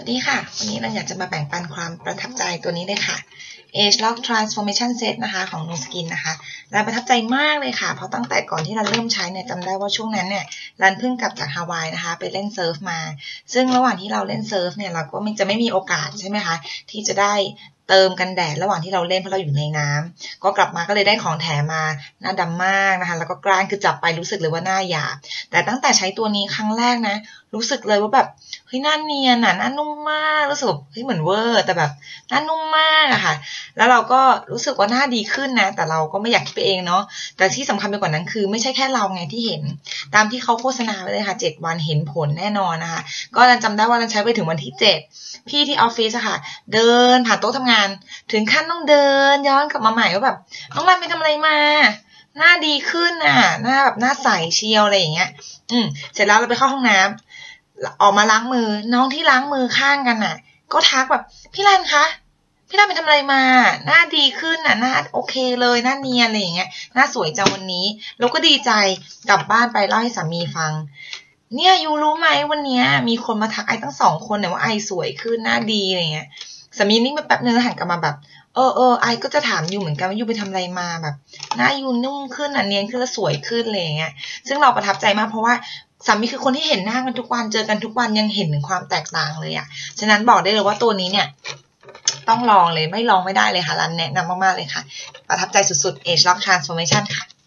วัสดีค่ะ วันนี้เราอยากจะมาแบ่งปันความประทับใจตัวนี้เลยค่ะ Age Lock Transformation Set นะคะของ No Skin นะคะเราประทับใจมากเลยค่ะ เพราะตั้งแต่ก่อนที่เราเริ่มใช้เนี่ยจำได้ว่าช่วงนั้นเนี่ยรันเพิ่งกลับจากฮาวายนะคะ ไปเล่นเซิร์ฟมา ซึ่งระหว่างที่เราเล่นเซิร์ฟเนี่ยเราก็จะไม่มีโอกาสใช่ไหมคะ ที่จะได้ เติมกันแดดระหว่างที่เราเล่นเพราะเราอยู่ในน้ำก็กลับมาก็เลยได้ของแถมมาหน้าดำมากนะคะ แล้วก็กล้านคือจับไปรู้สึกเลยว่าหน้าหยาบแต่ตั้งแต่ใช้ตัวนี้ครั้งแรกนะ รู้สึกเลยว่าแบบเฮ้ยหน้าเนียนอะหน้านุ่มมากรู้สึกเฮ้ยเหมือนเวอร์ แต่แบบหน้านุ่มมากอะค่ะ แล้วเราก็รู้สึกว่าหน้าดีขึ้นนะ แต่เราก็ไม่อยากคิดไปเองเนาะแต่ที่สำคัญไปกว่านั้นคือ ไม่ใช่แค่เราไงที่เห็น ตามที่เขาโฆษณาไว้เลยค่ะเจ็ดวันเห็นผลแน่นอนนะคะ ก็รันจำได้ว่ารันใช้ไปถึงวันที่เจ็ดพี่ที่ออฟฟิศค่ะ เดินผ่านโต๊ะทำงาน ถึงขั้นต้องเดินย้อนกลับมาใหม่ว่าแบบน้องรันไปทำอะไรมาหน้าดีขึ้นอะ หน้าแบบหน้าใสเชียวอะไรอย่างเงี้ย อืม เสร็จแล้วเราไปเข้าห้องน้ำออกมาล้างมือ น้องที่ล้างมือข้างกันน่ะ ก็ทักแบบ พี่รันคะ พี่รันไปทำอะไรมา หน้าดีขึ้นอะ หน้าโอเคเลย หน้าเนียนอะไรอย่างเงี้ย หน้าสวยจังวันนี้ แล้วก็ดีใจ กลับบ้านไปเล่าให้สามีฟัง เนี่ยยูรู้ไหมวันเนี้ย มีคนมาทักไอตั้งสองคนเนี่ยว่าไอสวยขึ้น หน้าดีอะไรเงี้ย สามีนิ่งไปแป๊บนึงแล้วหันกลับมาแบบ เออเออไอก็จะถามยูเหมือนกันว่ายูไปทำอะไรมาแบบ หน้ายูนุ่มขึ้นอะเนียนขึ้นแล้วสวยขึ้นอะไรอย่างเงี้ย ซึ่งเราประทับใจมากเพราะว่าสามีคือคนที่เห็นหน้ากันทุกวัน เจอกันทุกวันยังเห็นถึงความแตกต่างเลยอะ ฉะนั้นบอกได้เลยว่าตัวนี้เนี่ย ต้องลองเลยไม่ลองไม่ได้เลยค่ะรันแนะนำมากๆเลยค่ะ ประทับใจสุดๆ Age Lock Transformation ค่ะ